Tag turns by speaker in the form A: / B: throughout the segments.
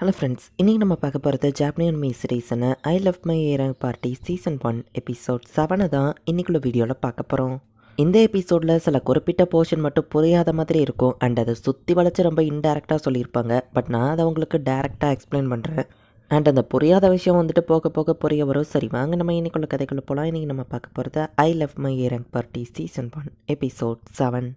A: Hello friends இன்றைக்கி நம்ம பார்க்க போகிறது ஜாப்பனியன் மீ சீரீஸான I love my errand party season one episode செவனை தான் இன்றைக்குள்ள வீடியோவில் பார்க்க போகிறோம் இந்த எபிசோடில் சில குறிப்பிட்ட போர்ஷன் மட்டும் புரியாத மாதிரி இருக்கும். அண்ட் அதை சுற்றி வளைச்சு ரொம்ப இன்டெரக்டாக சொல்லியிருப்பாங்க. பட் நான் அதை உங்களுக்கு டேரெக்டாக எக்ஸ்பிளைன் பண்ணுறேன் அண்ட் அந்த புரியாத விஷயம் வந்துட்டு போக போக புரிய வரும். சரி வாங்க நம்ம இன்றைக்குள்ள கதைக்குள்ள போகலாம் இன்றைக்கி நம்ம பார்க்க போகிறது I love my errand party season one episode seven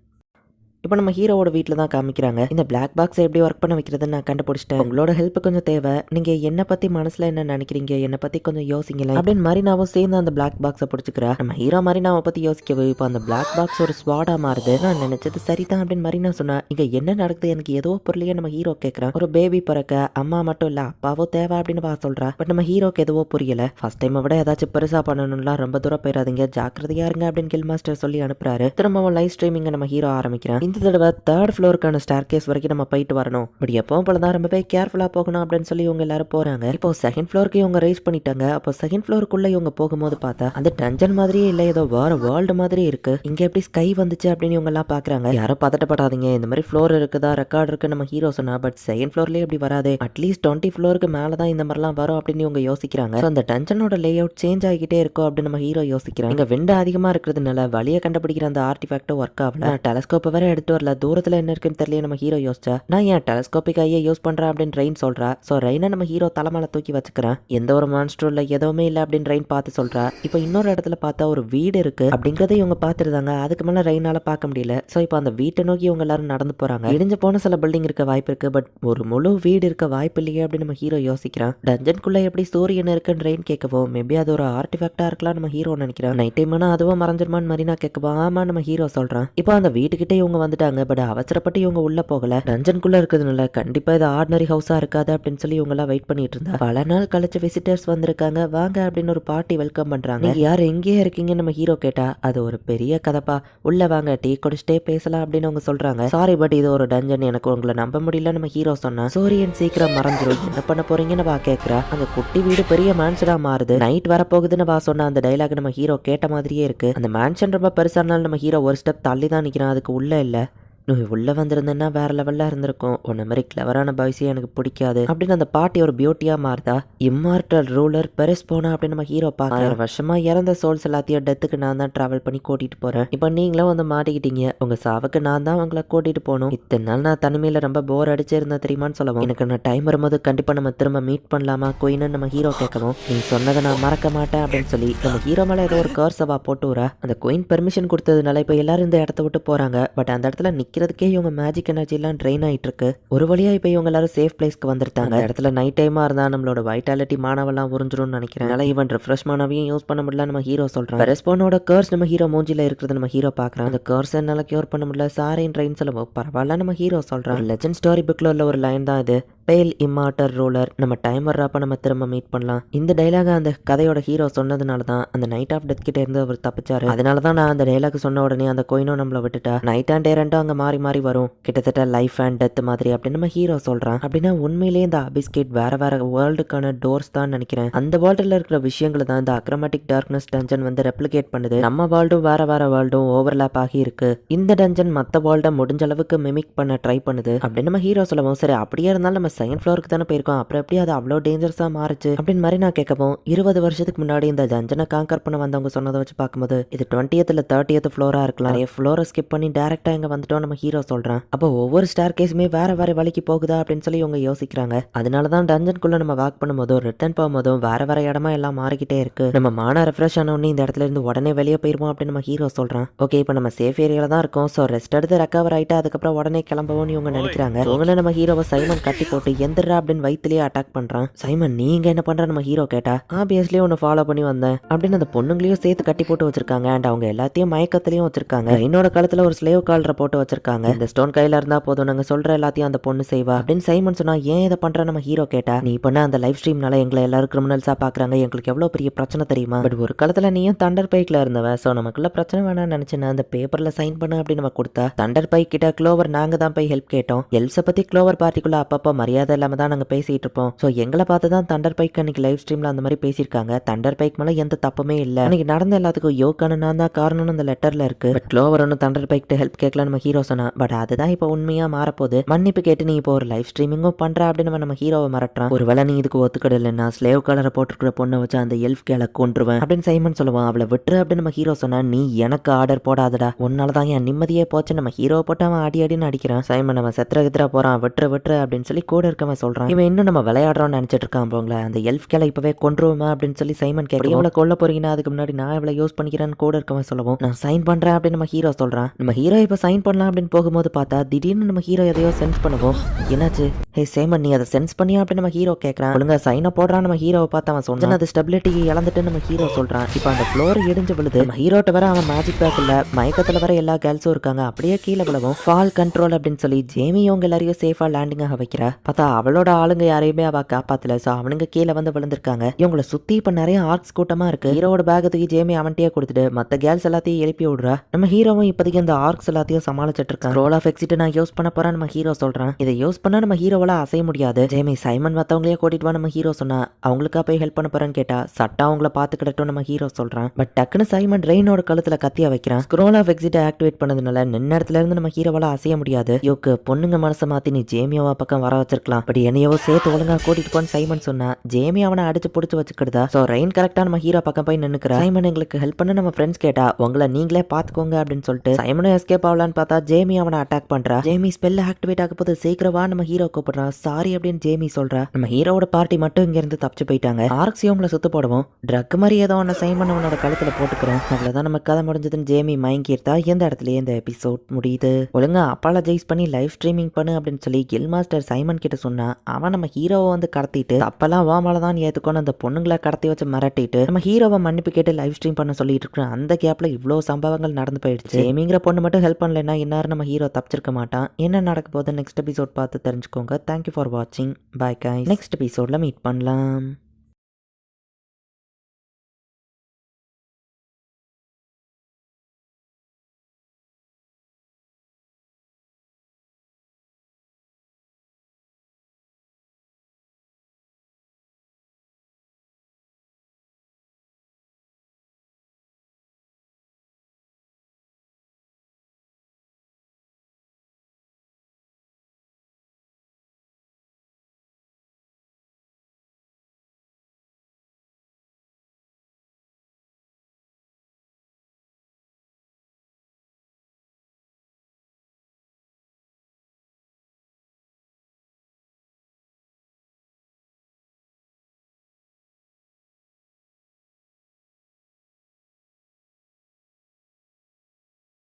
A: இப்போ நம்ம ஹீரோவோட வீட்டில் தான் காமிக்கிறாங்க. இந்த பிளாக் பாக்ஸை எப்படி ஒர்க் பண்ண வைக்கிறதுன்னு நான் கண்டுபிடிச்சிட்டேன். உங்களோட ஹெல்ப் கொஞ்சம் தேவை. நீங்கள் என்னை பற்றி மனசில் என்ன நினைக்கிறீங்க? என்னை பற்றி கொஞ்சம் யோசிங்களா அப்படின்னு மரினாவும் சேர்ந்து அந்த பிளாக் பாக்ஸை பிடிச்சிக்கிறா. நம்ம ஹீரோ மரினாவை பற்றி யோசிக்கவே இப்போ அந்த பிளாக் பாக்ஸ் ஒரு ஸ்வாடாக மாறுது. நான் நினச்சது சரிதான் அப்படின்னு மரினா சொன்னா இங்கே என்ன நடக்குது? எனக்கு ஏதோ பொருளையே நம்ம ஹீரோ கேட்குறான் ஒரு பேபி பிறக்க அம்மா மட்டும் இல்லை அப்பாவோ தேவை அப்படின்னு பா சொல்கிறா பட் நம்ம ஹீரோக்கு எதுவோ புரியல. ஃபர்ஸ்ட் டைமை விட ஏதாச்சும் பெருசாக பண்ணணும்லாம் ரொம்ப தூரம் போயிடாதீங்க ஜாக்கிரதையா இருங்க அப்படின்னு கில் மாஸ்டர் சொல்லி அனுப்புறாரு. திரும்பவும் லைவ் ஸ்ட்ரீமிங்கை நம்ம ஹீரோ ஆரம்பிக்கிறான். இந்த தடவை தேர்ட் ஃப்ளோருக்கான ஸ்டார் கேஸ் வரைக்கும் நம்ம போயிட்டு வரணும். பட் எப்பவும் போல தான் ரொம்பவே கேர்ஃபுல்லாக போகணும் அப்படின்னு சொல்லி இவங்க எல்லாரும் போறாங்க. இப்போ செகண்ட் ஃப்ளோருக்கு இவங்க ரைஸ் பண்ணிட்டாங்க. அப்போ செகண்ட் ஃப்ளோருக்குள்ள இவங்க போகும்போது பார்த்தா அந்த டஞ்சன் மாதிரியே இல்லை ஏதோ வேற வேர்ல்டு மாதிரி இருக்கு. இங்க எப்படி ஸ்கை வந்துச்சு அப்படின்னு இவங்க எல்லாம் பாக்குறாங்க. யாரும் பதட்டப்படாதீங்க. இந்த மாதிரி ஃப்ளோர் இருக்குதா? ரெக்கார்ட் இருக்கு. நம்ம ஹீரோ சொன்னா பட் செகண்ட் ஃப்ளோர்லயே இப்படி வராது. அட்லீஸ்ட் டுவெண்ட்டி ஃப்ளோருக்கு மேல தான் இந்த மாதிரிலாம் வரும் அப்படின்னு இவங்க யோசிக்கிறாங்க. அந்த டஞ்சனோட லே அவுட் சேஞ்ச் ஆகிக்கிட்டே இருக்கும் அப்படின்னு நம்ம ஹீரோ யோசிக்கிறாங்க. இங்க விண்டு அதிகமா இருக்கிறதுனால வழியை கண்டுபிடிக்கிற அந்த ஆர்டிஃபேக்டும் ஒர்க் ஆகல. டெலஸ்கோப்பை வேற எடுத்து வரல. தூரத்துல என்ன இருக்குன்னு தெரியல நம்ம ஹீரோ யோசிச்சா. நான் ஏன் டெலஸ்கோபிக் ஐயே யூஸ் பண்றேன் அப்படின்னு ரெயின் சொல்றா. ஸோ ரெயினை நம்ம ஹீரோ தலைமையில தூக்கி வச்சுக்கிறேன். எந்த ஒரு மான்ஸ்டரும் இல்லை எதுவுமே இல்லை அப்படின்னு ரெயின் பார்த்து சொல்றா. இப்போ இன்னொரு இடத்துல பார்த்தா ஒரு வீடு இருக்கு. அப்படிங்கறத இவங்க பார்த்துருந்தாங்க. அதுக்கு மேல ரெயினால பார்க்க முடியல. ஸோ இப்போ அந்த வீட்டை நோக்கி இவங்க எல்லாரும் நடந்து போறாங்க. இடிஞ்சு போன சில பில்டிங் இருக்க வாய்ப்பு இருக்கு. பட் ஒரு முழு வீடு இருக்க வாய்ப்பு இல்லையே அப்படின்னு நம்ம ஹீரோ யோசிக்கிறான். டஞ்சனுக்குள்ள எப்படி சூரியன் இருக்குன்னு ரெயின் கேட்கவும் மேபி அது ஒரு ஆர்டிஃபேக்டா இருக்கலாம் நம்ம ஹீரோ நினைக்கிறேன். நைட் டைம்னா அதுவும் மறைஞ்சிருமான்னு மரினா கேட்கவும் ஆமா நம்ம ஹீரோ சொல்றான். இப்போ அந்த வீட்டுக்கிட்டே இவங்க வந்துட்டாங்க. பட் அவசரப்பட்டு இவங்க உள்ள போகல. ரஞ்சன்குள்ள இருக்கிறதுனால கண்டிப்பா இது ஆர்டினரி ஹவுஸா இருக்காது அப்படின்னு சொல்லி இவங்க எல்லாம் வெயிட் பண்ணிட்டு இருந்தா பல நாள் கழிச்சு விசிட்டர்ஸ் வந்திருக்காங்க. வாங்க அப்படின்னு ஒரு பார்ட்டி வெல்கம் பண்றாங்க. யார் எங்கேயே இருக்கீங்க நம்ம ஹீரோ கேட்டா அது ஒரு பெரிய கதப்பா. உள்ள வாங்க டீ குடிச்சிட்டே பேசலாம் அப்படின்னு அவங்க சொல்றாங்க. சாரி பட் இது ஒரு டஞ்சன் எனக்கு உங்களை நம்ப முடியல நம்ம ஹீரோ சொன்னா சூரியன் சீக்கிரம் மறந்துடும் என்ன பண்ண போறீங்கன்னு வா கேக்குறா. அந்த குட்டி வீடு பெரிய மேன்ஷனா மாறுது. நைட் வரப்போகுதுன்னு வா சொன்ன அந்த டைலாக் நம்ம ஹீரோ கேட்ட மாதிரியே இருக்கு. அந்த மேன்ஷன் ரொம்ப பெருசானாலும் நம்ம ஹீரோ ஒரு ஸ்டெப் தள்ளி தான் நிக்கிறான். அதுக்கு உள்ள இல்ல. நீ உள்ளே வந்திருந்தேன்னா வேற லெவலில் இருந்திருக்கும். உன்ன மாதிரி கிளவரான பாய்ஸே எனக்கு பிடிக்காது. அப்படின்னு அந்த பாட்டி ஒரு பியூட்டியாக மாறுதா? இம்மார்டல் ரூலர் பெருஸ் போனா அப்படின்னு நம்ம ஹீரோ பார்க்க வருஷமா இறந்த சோல்ஸ் எல்லாத்தையும் டெத்துக்கு நான் தான் டிராவல் பண்ணி கூட்டிட்டு போறேன். இப்போ நீங்களும் வந்து மாட்டிக்கிட்டீங்க. உங்க சாவுக்கு நான் தான் உங்களை கூட்டிட்டு போகணும். இத்தனை நாள் நான் தனிமையில் ரொம்ப போர் அடிச்சிருந்தேன் தெரியுமான்னு சொல்லவும். எனக்கு நான் டைம் வரும்போது கண்டிப்பாக நம்ம திரும்ப மீட் பண்ணலாமா குயின்னு நம்ம ஹீரோ கேட்கவும். நீ சொன்னதை நான் மறக்க மாட்டேன் அப்படின்னு சொல்லி நம்ம ஹீரோ மேலே ஏதோ ஒரு கர்சவா போட்டு விட அந்த குயின் பெர்மிஷன் கொடுத்ததுனால இப்போ எல்லாரும் இந்த இடத்த விட்டு போறாங்க. பட் அந்த இடத்துல நிக்கிறதுக்கே இவங்க மேஜிக் எனர்ஜிலாம் ட்ரெயின் ஆயிட்டு இருக்கு ஒரு வழியாக இப்போ இவங்க எல்லாரும் சேஃப் பிளேஸ்க்கு வந்துருட்டாங்க அந்த இடத்துல நைட் டைமாக இருந்தால் நம்மளோட வைட்டாலிட்டி மானவெல்லாம் உறிஞ்சிரும்னு நினைக்கிறேன். அதனால இவன் ரெஃப்ரெஷ் மானவையும் யூஸ் பண்ண முடியல நம்ம ஹீரோ சொல்கிறான் ரெஸ்பானோட கர்ஸ் நம்ம ஹீரோ மூஞ்சில இருக்கிறது நம்ம ஹீரோ பார்க்குறான் அந்த கர்ஸ் என்னால் கியூர் பண்ண முடியல சாரின் ட்ரெயின் சொல்லவும் பரவாயில்ல நம்ம ஹீரோ சொல்கிறான் லெஜண்ட் ஸ்டோரி புக்ல உள்ள ஒரு லைன் தான் இது. பேல் இம்மார்டர் ரோலர் நம்ம டைம் வர்றப்ப நம்ம திரும்ப மீட் பண்ணலாம். இந்த டைலாக அந்த கதையோட ஹீரோ சொன்னதுனால தான் அந்த நைட் ஆஃப் டெத் கிட்ட இருந்து அவர் தப்பிச்சாரு. அதனால தான் நான் அந்த டைலாக் சொன்ன உடனே அந்த கொயினோ நம்மளை விட்டுட்டா. நைட் அண்ட் டே ரெண்டும் அங்கே மாறி மாறி வரும். கிட்டத்தட்ட லைஃப் அண்ட் டெத் மாதிரி அப்படின்னு நம்ம ஹீரோ சொல்றான். அப்படின்னா உண்மையிலேயே இந்த அபிஸ்கேட் வேற வேற வேர்ல்டுக்கான டோர்ஸ் தான் நினைக்கிறேன். அந்த வேர்ல்டுல இருக்கிற விஷயங்களை தான் இந்த அக்ரமேட்டிக் டார்க்னஸ் டஞ்சன் வந்து ரெப்ளிகேட் பண்ணுது. நம்ம வேர்ல்டும் வேற வேற வேர்ல்டும் ஓவர்லாப் ஆகி இருக்கு. இந்த டஞ்சன் மத்த வேர்ல்ட முடிஞ்ச அளவுக்கு மிமிக் பண்ண ட்ரை பண்ணுது. அப்படின்னு நம்ம ஹீரோ சொல்லவும் சரி. அப்படியே இருந்தாலும் நம்ம செகண்ட் ஃப்ளோருக்கு தானே போயிருக்கோம் அப்புறம் எப்படி அது அவ்வளோ டேஞ்சரஸாக மாறுச்சு? அப்படின்னு மாதிரி நான் கேட்கவும் இருபது வருஷத்துக்கு முன்னாடி இந்த ஜஞ்சனை காங்கர் பண்ண வந்தவங்க சொன்னதை வச்சு பார்க்கும்போது இது டுவெண்ட்டியத் இல்லை தேர்ட்டியத் ஃப்ளோரா இருக்கலாம். நிறைய ஃப்ளோரை ஸ்கிப் பண்ணி டேரக்டா இங்க வந்துட்டோம் நம்ம ஹீரோ சொல்றான். அப்போ ஒவ்வொரு ஸ்டார் கேஸுமே வேற வேற வழிக்கு போகுதா அப்படின்னு சொல்லி இவங்க யோசிக்கிறாங்க. அதனால தான் டஞ்சனுக்குள்ள நம்ம வாக் பண்ணும்போதும் ரிட்டர்ன் போகும்போதும் வேற வேற இடமா எல்லாம் மாறிக்கிட்டே இருக்கு. நம்ம மான ரெஃப்ரெஷ் ஆன உடனே இந்த இடத்துல இருந்து உடனே வெளியே போயிருவோம் அப்படின்னு நம்ம ஹீரோ சொல்றான். ஓகே இப்போ நம்ம சேஃப் ஏரியால தான் இருக்கோம். ஸோ ரெஸ்ட் எடுத்து ரெக்கவர் ஆயிட்டு அதுக்கப்புறம் உடனே கிளம்பவும் இவங்க நினைக்கிறாங்க. இவங்கள நம்ம ஹீரோவை சைமன் கட்டி போட்டு எந்திரா அப்படின்னு வயிற்றுலயே அட்டாக் பண்றான். சைமன் நீங்க என்ன பண்ற? நம்ம ஹீரோ கேட்டா ஆபியஸ்லி உன்னை ஃபாலோ பண்ணி வந்தேன். அப்படின்னு அந்த பொண்ணுங்களையும் சேர்த்து கட்டி போட்டு வச்சிருக்காங்க. அண்ட் அவங்க எல்லாத்தையும் மயக்கத்திலையும் வச்சிருக்காங்க. என்னோட கழுத்துல ஒரு ஸ்லேவ் கால்ற போட்டு வச்சிருக்காங்க. இந்த ஸ்டோன் கையில இருந்தா போதும் நாங்க சொல்ற எல்லாத்தையும் அந்த பொண்ணு செய்வா. அப்படின்னு சைமன் சொன்னா ஏன் இதை பண்ற? நம்ம ஹீரோ கேட்டா நீ பண்ண அந்த லைவ் ஸ்ட்ரீம்னால எங்களை எல்லாரும் கிரிமினல்ஸா பாக்குறாங்க? எங்களுக்கு எவ்வளவு பெரிய பிரச்சனை தெரியுமா? பட் ஒரு காலத்துல நீயும் தண்டர் பைக்ல இருந்தவ சோ நமக்குள்ள பிரச்சனை வேணாம்னு நினைச்சேன் அந்த பேப்பர்ல சைன் பண்ண அப்படின்னு நம்ம கொடுத்தா தண்டர் பைக் கிட்ட க்ளோவர் நாங்க தான் போய் ஹெல்ப் கேட்டோம். எல்ஸை பத்தி க்ளோவர் பார்ட்டிக்குள்ள அப்பப்போ மரியாதை மரியாதை இல்லாம தான் நாங்க பேசிட்டு இருப்போம். ஸோ எங்களை பார்த்து தான் தண்டர் பைக் அன்னைக்கு லைவ் ஸ்ட்ரீம்ல அந்த மாதிரி பேசியிருக்காங்க. தண்டர் பைக் மேல எந்த தப்புமே இல்ல. அன்னைக்கு நடந்த எல்லாத்துக்கும் யோக்கான நான் தான் காரணம்னு அந்த லெட்டர்ல இருக்கு. பட் க்ளோவர் ஒன்று தண்டர் பைக் ஹெல்ப் கேட்கலாம் நம்ம ஹீரோ சொன்னா பட் அதுதான் இப்போ உண்மையா மாறப்போகுது. மன்னிப்பு கேட்டு நீ இப்போ ஒரு லைவ் ஸ்ட்ரீமிங்கும் பண்ற அப்படின்னு நம்ம நம்ம ஹீரோவை மிரட்டுறான் ஒருவேளை நீ இதுக்கு ஒத்துக்கிடலைன்னா ஸ்லேவ் கலரை போட்டுருக்கிற பொண்ணை வச்சு அந்த எல்ஃப் கேலை கொன்றுவேன் அப்படின்னு சைமன் சொல்லுவான். அவளை விட்டுரு அப்படின்னு நம்ம ஹீரோ சொன்னா நீ எனக்கு ஆர்டர் போடாதடா. உன்னால தான் என் நிம்மதியே போச்சு. நம்ம ஹீரோ போட்டு அவன் அடி அடின்னு அடிக்கிறான். சைமன் அவன் செத்திர கித்திர போறான். விட்டுரு விட்டுரு அப்படின்னு சொல்லி கூட இருக்கவன் சொல்றான் இவன் இன்னும் நம்ம விளையாடுறோம்னு நினைச்சிட்டு இருக்கான் போங்களேன். அந்த எல்ஃப் கேலை இப்பவே கொன்றுவோமா அப்படின்னு சொல்லி சைமன் கேட்க இவளை கொல்ல போறீங்கன்னா அதுக்கு முன்னாடி நான் இவளை யூஸ் பண்ணிக்கிறேன்னு கூட இருக்கவன் சொல்லவும் நான் சைன் பண்றேன் அப்படின்னு நம்ம ஹீரோ சொல்றான். நம்ம ஹீரோ இப்போ சைன் பண்ணலாம் அப்படின்னு போகும்போது பார்த்தா திடீர்னு நம்ம ஹீரோ எதையோ சென்ஸ் பண்ணுவோம். என்னாச்சு? ஹே சேமன் நீ அதை சென்ஸ் பண்ணியா? அப்படின்னு நம்ம ஹீரோ கேட்கறான். ஒழுங்கா சைனை போடுறான் நம்ம ஹீரோவை பார்த்து அவன் சொன்னான். அது ஸ்டெபிலிட்டி இழந்துட்டு நம்ம ஹீரோ சொல்றான். இப்போ அந்த ஃப்ளோர் இடிஞ்சு விழுது. நம்ம ஹீரோட்ட வர அவன் மேஜிக் பேக் இல்ல. மயக்கத்துல வர எல்லா கேர்ள்ஸும் இருக்காங்க. அப்படியே கீழே விழவும். ஃபால் கண்ட்ரோல் அப்படின்னு சொல்லி ஜேமி இவங்க எல்லாரையும் சேஃபா லேண்டிங் ஆக வைக்கிறா. பார்த்தா அவளோட ஆளுங்க யாரையுமே அவ காப்பாத்தல. ஸோ அவனுங்க கீழே வந்து விழுந்திருக்காங்க. இவங்கள சுத்தி இப்ப நிறைய ஆர்க்ஸ் கூட்டமா இருக்கு. ஹீரோட பேக் தூக்கி ஜேமி அவன்கிட்டயே கொடுத்துட்டு மத்த கேர்ள்ஸ் எல்லாத்தையும் எழுப்பி விடுறா. நம்ம ஹீரோவும் இப்போதைக்கு அந்த ஆர்க்ஸ் எல்லாத்தையும் சமாளிச்சிட்டு இருக்கான். ரோல் ஆஃப் எக்ஸிட் நான் யூஸ் பண்ண போறேன் நம்ம ஹீரோ சொல்றான். இதை யூஸ் பண்ணா நம்ம ஹீரோவால அசைய முடியாது. ஜேமி சைமன் மத்தவங்களையே கூட்டிட்டு வா நம்ம ஹீரோ சொன்னா அவங்களுக்கா போய் ஹெல்ப் பண்ண போறேன்னு கேட்டா சட்டா அவங்கள பாத்துக்கிடட்டும் நம்ம ஹீரோ சொல்றான். பட் டக்குன்னு சைமன் ரெயினோட கழுத்துல கத்தியா வைக்கிறான் ஸ்க்ரோல் ஆஃப் எக்ஸிட் ஆக்டிவேட் பண்ணதுனால நின்ன இடத்துல இருந்து நம்ம ஹீரோவால அசைய முடியாது. யோக்கு பொண்ணுங்க மனசை மாத்தி நீ ஜேமியோவா பக்கம் வர வச்சிருக்கலாம். பட் என்னையவோ சேர்த்து ஒழுங்கா கூட்டிட்டு போன்னு சைமன் சொன்னா ஜேமி அவனை அடிச்சு புடிச்சு வச்சுக்கிடுதா? சோ ரெயின் கரெக்டா நம்ம ஹீரோ பக்கம் போய் நின்னுக்கிறா. சைமன் எங்களுக்கு ஹெல்ப் பண்ண நம்ம ஃப்ரெண்ட்ஸ் கேட்டா உங்களை நீங்களே பாத்துக்கோங்க அப்படின்னு சொல்லிட்டு சைமனும் எஸ்கேப் ஆகலான்னு பார்த்தா ஜேமி அவனை அட்டாக் பண்றா. ஜேமி ஸ்பெல் ஆக்டிவேட் ஆக போது சீக்கிரமா நம்ம ஹீரோ கூப்பிடுறான் சாரி அப்படின்னு ஜேமி சொல்றா. நம்ம ஹீரோவோட பார்ட்டி மட்டும் இங்க இருந்து தப்பிச்சு போயிட்டாங்க. ஆர்க்ஸ் உங்களை சுத்து போடுவோம். ட்ரக் மாதிரி ஏதோ ஒன்று சைமன் அவனோட கழுத்துல போட்டுக்கிறோம். அவ்வளவுதான் நம்ம கதை முடிஞ்சதுன்னு ஜேமி மயங்கிருத்தா எந்த இடத்துலயே இந்த எபிசோட் முடியுது. ஒழுங்கா அப்பாலஜைஸ் பண்ணி லைவ் ஸ்ட்ரீமிங் பண்ணு அப்படின்னு சொல்லி கில் மாஸ்டர் சைமன் கிட்ட சொன்னா அவன் நம்ம ஹீரோவை வந்து கடத்திட்டு அப்பெல்லாம் வா மேலே தான் ஏற்றுக்கணும் அந்த பொண்ணுங்களை கடத்தி வச்சு மிரட்டிட்டு நம்ம ஹீரோவை மன்னிப்பு கேட்டு லைவ் ஸ்ட்ரீம் பண்ண சொல்லிட்டு இருக்கிற அந்த கேப்ல இவ்வளோ சம்பவங்கள் நடந்து போயிடுச்சு. ஜேமிங்கிற பொண்ணு மட்டும் ஹெல்ப் பண்ணலைன்னா இந்நேரம் நம்ம ஹீரோ தப்பிச்சிருக்க மாட்டான். என்ன நடக்க போகுது நெக்ஸ்ட் எபிசோட் பார்த்து தெரிஞ்சுக்கோங்க. தேங்க்யூ ஃபார் வாட்சிங் பாய் காய் நெக்ஸ்ட் எபிசோட்ல மீட் பண்ணலாம்.